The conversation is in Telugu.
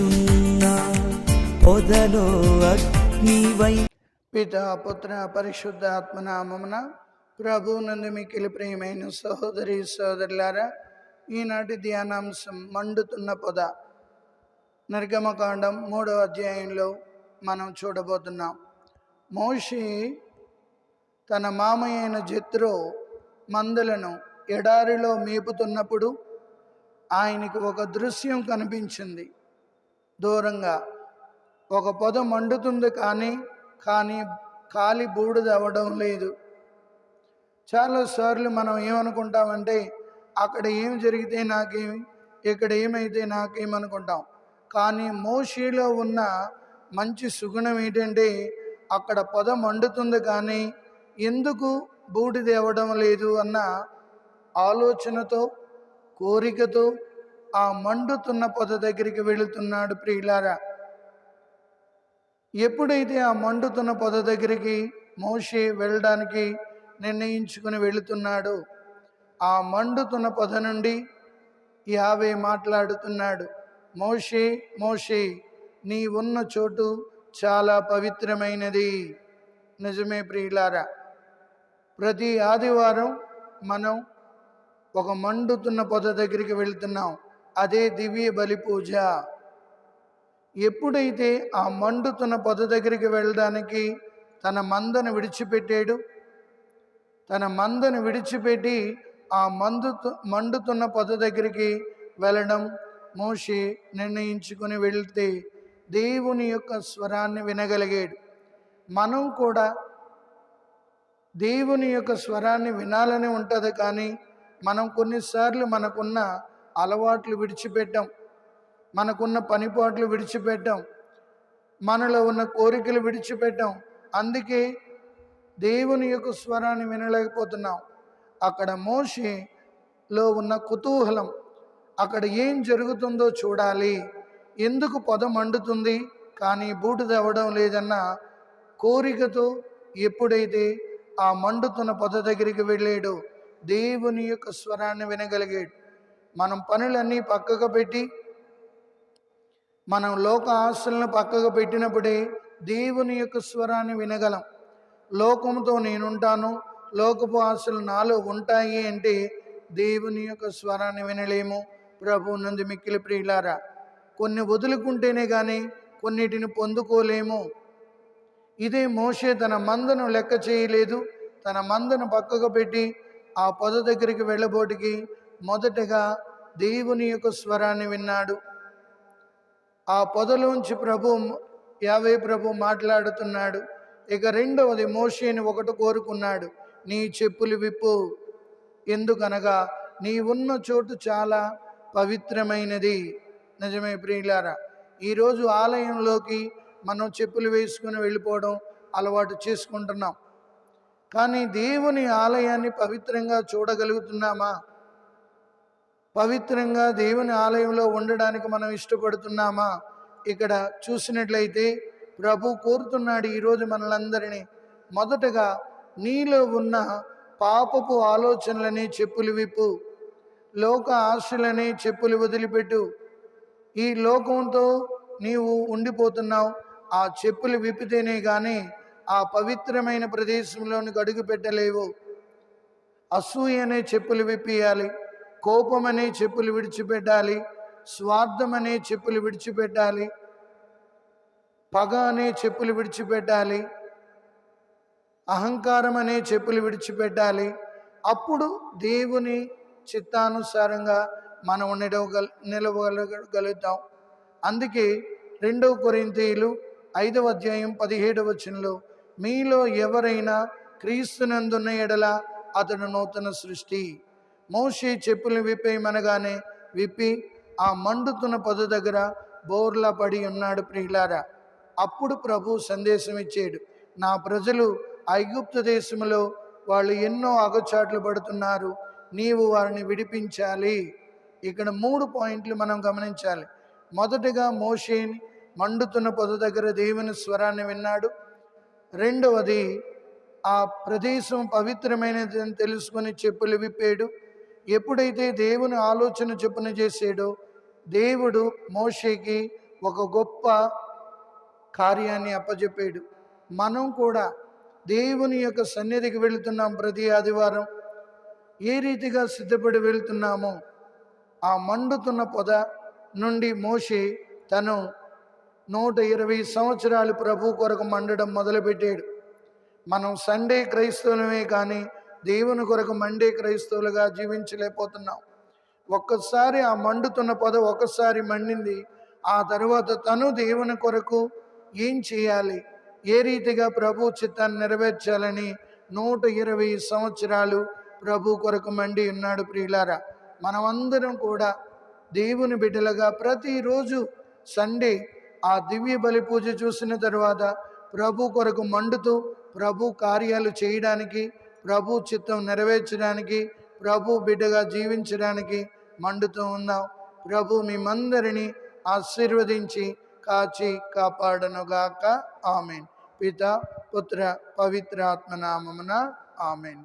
మండుచున్న పొదలో అగ్నివై పిత పుత్ర పరిశుద్ధ ఆత్మనామమున ప్రభునందు మికిలి ప్రియమైన సహోదరి సోదరులారా ఈనాటి ధ్యానాంశం మండుతున్న పొద. నిర్గమకాండం మూడవ అధ్యాయంలో మనం చూడబోతున్నాం. మోషి తన మామయ్య అయిన జత్రో మందులను ఎడారిలో మేపుతున్నప్పుడు ఆయనకు ఒక దృశ్యం కనిపించింది. దూరంగా. ఒక పొద మండుతుంది కానీ కానీ కాలి బూడిద అవ్వడం లేదు. చాలాసార్లు మనం ఏమనుకుంటామంటే అక్కడ ఏం జరిగితే నాకేమి ఇక్కడ ఏమైతే నాకేమనుకుంటాం కానీ మోషిలో ఉన్న మంచి సుగుణం ఏంటంటే అక్కడ పొద మండుతుంది కానీ ఎందుకు బూడిదేవడం అవ్వడం లేదు అన్న ఆలోచనతో కోరికతో ఆ మండుతున్న పొద దగ్గరికి వెళుతున్నాడు ప్రియులారా. ఎప్పుడైతే ఆ మండుతున్న పొద దగ్గరికి మోషే వెళ్ళడానికి నిర్ణయించుకుని వెళుతున్నాడో ఆ మండుతున్న పొద నుండి యావే మాట్లాడుతున్నాడు మోషే మోషే నీ ఉన్న చోటు చాలా పవిత్రమైనది. నిజమే ప్రియులారా. ప్రతి ఆదివారం మనం ఒక మండుతున్న పొద దగ్గరికి వెళ్తున్నాం. అదే దివ్య బలి పూజ. ఎప్పుడైతే ఆ మండుతున్న పొద దగ్గరికి వెళ్ళడానికి తన మందను విడిచిపెట్టాడు తన మందను విడిచిపెట్టి ఆ మందు మండుతున్న పొద దగ్గరికి వెళ్ళడం మోషే నిర్ణయించుకుని వెళ్తే దేవుని యొక్క స్వరాన్ని వినగలిగాడు. మనం కూడా దేవుని యొక్క స్వరాన్ని వినాలని ఉంటుంది కానీ మనం కొన్నిసార్లు మనకున్న అలవాట్లు విడిచిపెట్టాం. మనకున్న పనిపాట్లు విడిచిపెట్టాం. మనలో ఉన్న కోరికలు విడిచిపెట్టాం. అందుకే దేవుని యొక్క స్వరాన్ని వినలేకపోతున్నాం. అక్కడ మోషేలో ఉన్న కుతూహలం అక్కడ ఏం జరుగుతుందో చూడాలి. ఎందుకు పొద మండుతుంది? కానీ బూటు తవ్వడం లేదన్న కోరికతో ఎప్పుడైతే ఆ మండుతున్న పొద దగ్గరికి వెళ్ళాడో దేవుని యొక్క స్వరాన్ని వినగలిగాడు. మనం పనులన్నీ పక్కకు పెట్టి మనం లోక ఆశలను పక్కకు పెట్టినప్పుడే దేవుని యొక్క స్వరాన్ని వినగలం. లోకంతో నేనుంటాను లోకపు ఆశలు నాలో ఉంటాయి అంటే దేవుని యొక్క స్వరాన్ని వినలేము. ప్రభు నందు మిక్కిలి ప్రియులారా కొన్ని వదులుకుంటేనే కానీ కొన్నిటిని పొందుకోలేము. ఇదే మోషే తన మందను లెక్క చేయలేదు. తన మందను పక్కకు పెట్టి ఆ పొద దగ్గరికి వెళ్ళబోటికి మొదటగా దేవుని యొక్క స్వరాన్ని విన్నాడు. ఆ పొదలోంచి ప్రభు యావే ప్రభు మాట్లాడుతున్నాడు. ఇక రెండవది మోషేని ఒకటి కోరుకున్నాడు. నీ చెప్పులు విప్పు. ఎందుకనగా నీ ఉన్న చోటు చాలా పవిత్రమైనది. నిజమే ప్రియులారా ఈరోజు ఆలయంలోకి మనం చెప్పులు వేసుకుని వెళ్ళిపోవడం అలవాటు చేసుకుంటున్నాం. కానీ దేవుని ఆలయాన్ని పవిత్రంగా చూడగలుగుతున్నామా? పవిత్రంగా దేవుని ఆలయంలో ఉండడానికి మనం ఇష్టపడుతున్నామా? ఇక్కడ చూసినట్లయితే ప్రభు కోరుతున్నాడు ఈరోజు మనలందరినీ. మొదటగా నీలో ఉన్న పాపపు ఆలోచనలని చెప్పులు విప్పు. లోక ఆశలని చెప్పులు వదిలిపెట్టు. ఈ లోకంతో నీవు ఉండిపోతున్నావు. ఆ చెప్పులు విప్పితేనే కానీ ఆ పవిత్రమైన ప్రదేశంలోనికి అడుగు పెట్టలేవు. అసూయ అనే చెప్పులు విప్పియాలి. కోపం అనే చెప్పులు విడిచిపెట్టాలి స్వార్థం అనే చెప్పులు విడిచిపెట్టాలి పగ అనే చెప్పులు విడిచిపెట్టాలి అహంకారం అనే చెప్పులు విడిచిపెట్టాలి. అప్పుడు దేవుని చిత్తానుసారంగా మనం నిలవగల నిలవగలగలుగుతాం అందుకే రెండవ కొరింతీయులు ఐదవ అధ్యాయం పదిహేడవ వచనంలో మీలో ఎవరైనా క్రీస్తునందున్న ఎడల అతడు నూతన సృష్టి. మోషే చెప్పులు విప్పేయమనగానే విప్పి ఆ మండుతున్న పొద దగ్గర బోర్లా పడి ఉన్నాడు ప్రియులారా. అప్పుడు ప్రభు సందేశం ఇచ్చాడు నా ప్రజలు ఐగుప్తు దేశంలో వాళ్ళు ఎన్నో అగచాట్లు పడుతున్నారు నీవు వారిని విడిపించాలి. ఇక్కడ మూడు పాయింట్లు మనం గమనించాలి. మొదటిగా మోషేని మండుతున్న పొద దగ్గర దేవుని స్వరాన్ని విన్నాడు. రెండవది ఆ ప్రదేశం పవిత్రమైనది అని తెలుసుకొని చెప్పులు విప్పాడు. ఎప్పుడైతే దేవుని ఆలోచన చెప్పున చేసాడో దేవుడు మోషేకి ఒక గొప్ప కార్యాన్ని అప్పచెప్పాడు మనం కూడా దేవుని యొక్క సన్నిధికి వెళుతున్నాం ప్రతి ఆదివారం. ఏ రీతిగా సిద్ధపడి వెళ్తున్నామో ఆ మండుతున్న పొద నుండి మోషే తను నూట ఇరవై సంవత్సరాలు ప్రభు కొరకు మండడం మొదలుపెట్టాడు. మనం సండే క్రైస్తవులమే కానీ దేవుని కొరకు మండే క్రైస్తవులుగా జీవించలేకపోతున్నాం. ఒక్కసారి ఆ మండుతున్న పొద ఒక్కసారి మండింది. ఆ తర్వాత తను దేవుని కొరకు ఏం చేయాలి? ఏ రీతిగా ప్రభు చిత్తాన్ని నెరవేర్చాలని నూట ఇరవై సంవత్సరాలు ప్రభు కొరకు మండి ఉన్నాడు ప్రియులారా. మనమందరం కూడా దేవుని బిడ్డలుగా ప్రతిరోజు సండే ఆ దివ్య బలి పూజ చూసిన తర్వాత ప్రభు కొరకు మండుతూ ప్రభు కార్యాలు చేయడానికి ప్రభు చిత్తం నెరవేర్చడానికి ప్రభు బిడ్డగా జీవించడానికి మండుతూ ఉన్నాం ప్రభు మిమ్మందరినీ ఆశీర్వదించి కాచి కాపాడనుగాక. ఆమెన్. పిత పుత్ర పవిత్రాత్మనామమున ఆమెన్.